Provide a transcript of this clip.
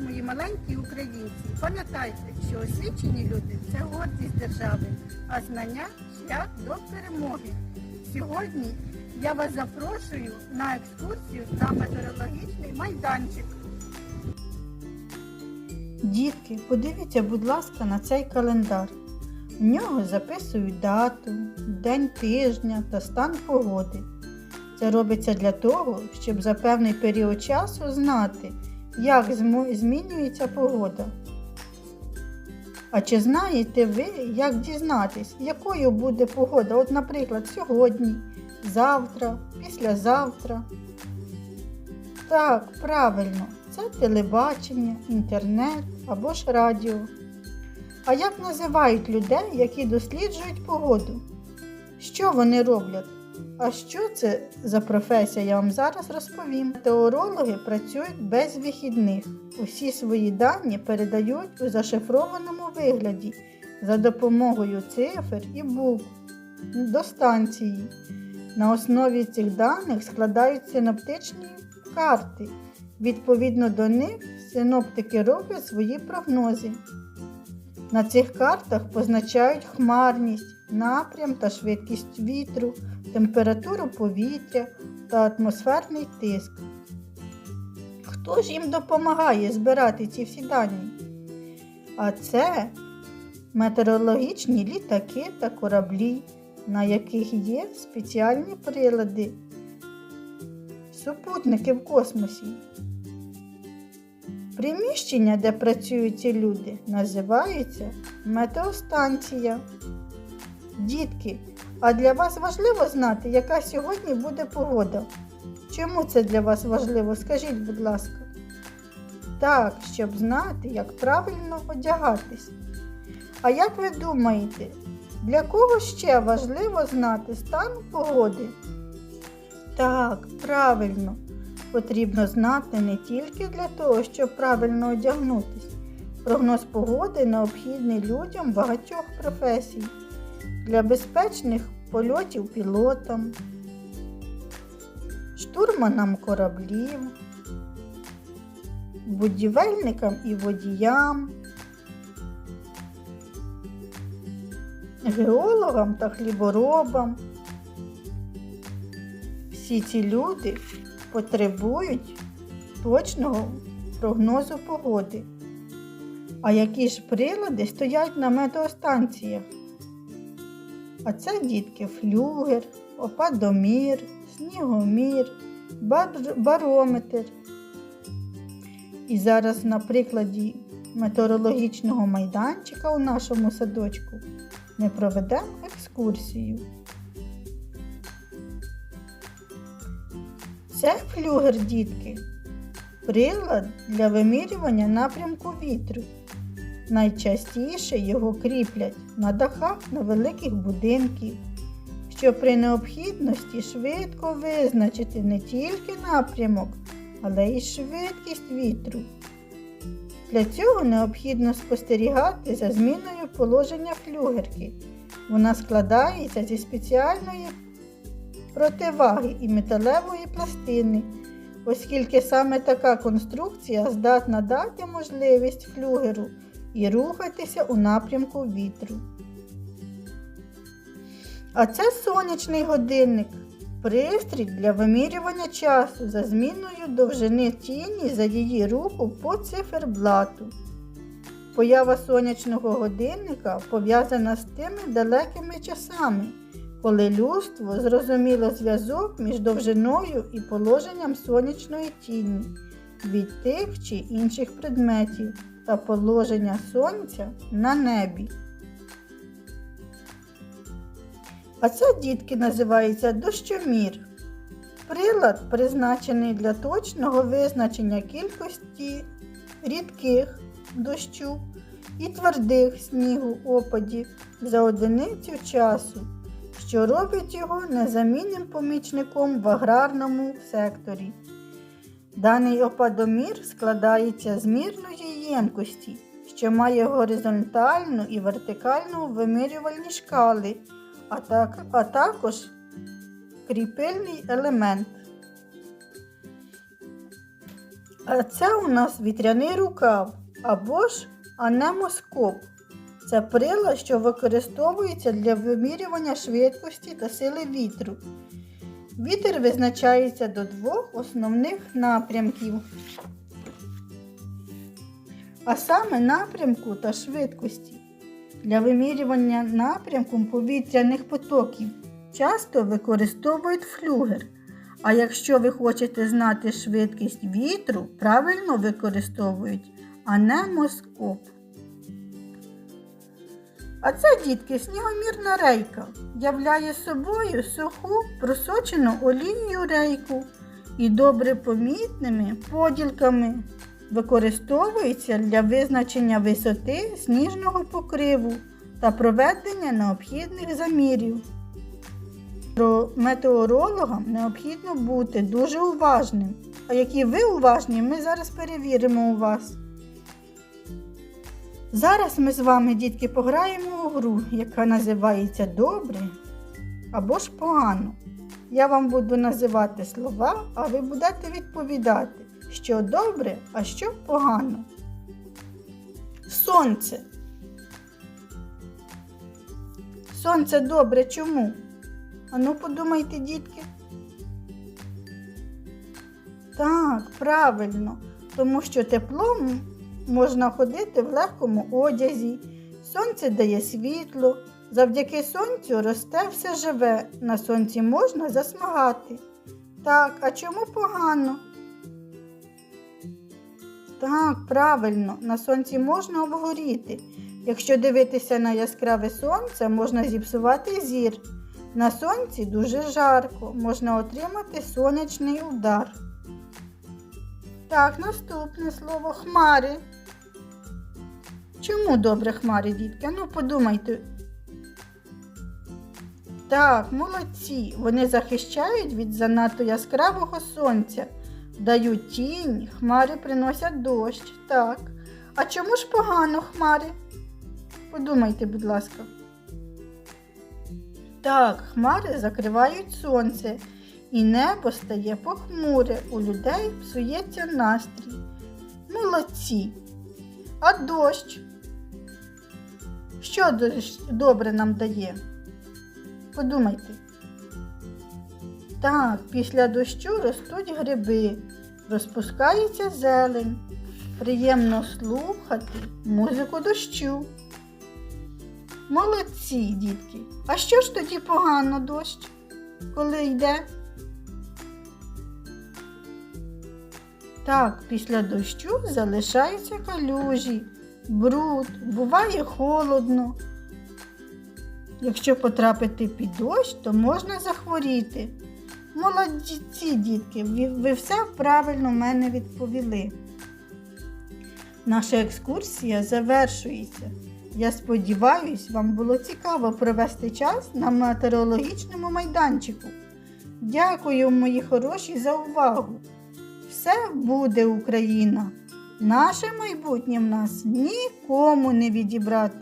мої маленькі українці. Пам'ятайте, що освічені люди це гордість держави, а знання шлях до перемоги. Сьогодні я вас запрошую на екскурсію на метеорологічний майданчик. Дітки, подивіться, будь ласка, на цей календар. В нього записують дату, день тижня та стан погоди. Це робиться для того, щоб за певний період часу знати, як змінюється погода. А чи знаєте ви, як дізнатись, якою буде погода? От, наприклад, сьогодні, завтра, післязавтра. Так, правильно, це телебачення, інтернет або ж радіо. А як називають людей, які досліджують погоду? Що вони роблять? А що це за професія, я вам зараз розповім. Метеорологи працюють без вихідних. Усі свої дані передають у зашифрованому вигляді за допомогою цифр і букв до станції. На основі цих даних складають синоптичні карти. Відповідно до них синоптики роблять свої прогнози. На цих картах позначають хмарність, напрям та швидкість вітру, температуру повітря та атмосферний тиск. Хто ж їм допомагає збирати ці всі дані? А це метеорологічні літаки та кораблі, на яких є спеціальні прилади, супутники в космосі. Приміщення, де працюють ці люди, називається метеостанція. Дітки, а для вас важливо знати, яка сьогодні буде погода? Чому це для вас важливо? Скажіть, будь ласка. Так, щоб знати, як правильно одягатись. А як ви думаєте, для кого ще важливо знати стан погоди? Так, правильно. Потрібно знати не тільки для того, щоб правильно одягнутись. Прогноз погоди необхідний людям багатьох професій для безпечних польотів пілотам, штурманам кораблів, будівельникам і водіям, геологам та хліборобам. Всі ці люди потребують точного прогнозу погоди. А які ж прилади стоять на метеостанціях? А це дітки флюгер, опадомір, снігомір, барометр. І зараз на прикладі метеорологічного майданчика у нашому садочку ми проведемо екскурсію. Це флюгер, дітки, прилад для вимірювання напрямку вітру. Найчастіше його кріплять на дахах невеликих будинків, щоб при необхідності швидко визначити не тільки напрямок, але й швидкість вітру. Для цього необхідно спостерігати за зміною положення флюгерки. Вона складається зі спеціальної противаги і металевої пластини, оскільки саме така конструкція здатна дати можливість флюгеру і рухатися у напрямку вітру. А це сонячний годинник. Пристрій для вимірювання часу за зміною довжини тіні за її руху по циферблату. Поява сонячного годинника пов'язана з тими далекими часами, коли людство зрозуміло зв'язок між довжиною і положенням сонячної тіні від тих чи інших предметів та положення сонця на небі. А це дітки називається дощомір. Прилад призначений для точного визначення кількості рідких дощу і твердих снігу опадів за одиницю часу, що робить його незамінним помічником в аграрному секторі. Даний опадомір складається з мірної ємкості, що має горизонтальну і вертикальну вимірювальні шкали, а, так, а також кріпильний елемент. А це у нас вітряний рукав або ж анемоскоп. Це прилад, що використовується для вимірювання швидкості та сили вітру. Вітер визначається до двох основних напрямків. А саме напрямку та швидкості. Для вимірювання напрямку повітряних потоків часто використовують флюгер. А якщо ви хочете знати швидкість вітру, правильно використовують анемоскоп. А це, дітки, снігомірна рейка являє собою суху просочену олією рейку і добре помітними поділками використовується для визначення висоти сніжного покриву та проведення необхідних замірів. Про метеорологам необхідно бути дуже уважним. А які ви уважні, ми зараз перевіримо у вас. Зараз ми з вами, дітки, пограємо у гру, яка називається Добре або ж погано. Я вам буду називати слова, а ви будете відповідати, що добре, а що погано. Сонце. Сонце добре чому? Ану подумайте, дітки. Так, правильно, тому що теплом можна ходити в легкому одязі. Сонце дає світло. Завдяки сонцю росте все живе. На сонці можна засмагати. Так, а чому погано? Так, правильно, на сонці можна обгоріти. Якщо дивитися на яскраве сонце, можна зіпсувати зір. На сонці дуже жарко, можна отримати сонячний удар. Так, наступне слово хмари. Чому добре хмари, дітки? Ну подумайте. Так, молодці. Вони захищають від занадто яскравого сонця, дають тінь, хмари приносять дощ. Так. А чому ж погано хмари? Подумайте, будь ласка. Так, хмари закривають сонце, і небо стає похмуре, у людей псується настрій. Молодці. А дощ? Що дощ добре нам дає? Подумайте. Так, після дощу ростуть гриби, розпускається зелень. Приємно слухати музику дощу. Молодці, дітки. А що ж тоді погано дощ, коли йде? Так, після дощу залишаються калюжі, бруд, буває холодно. Якщо потрапити під дощ, то можна захворіти. Молодці, дітки, ви, все правильно в мене відповіли. Наша екскурсія завершується. Я сподіваюсь, вам було цікаво провести час на метеорологічному майданчику. Дякую, мої хороші, за увагу! Все буде Україна! Наше майбутнє в нас нікому не відібрати.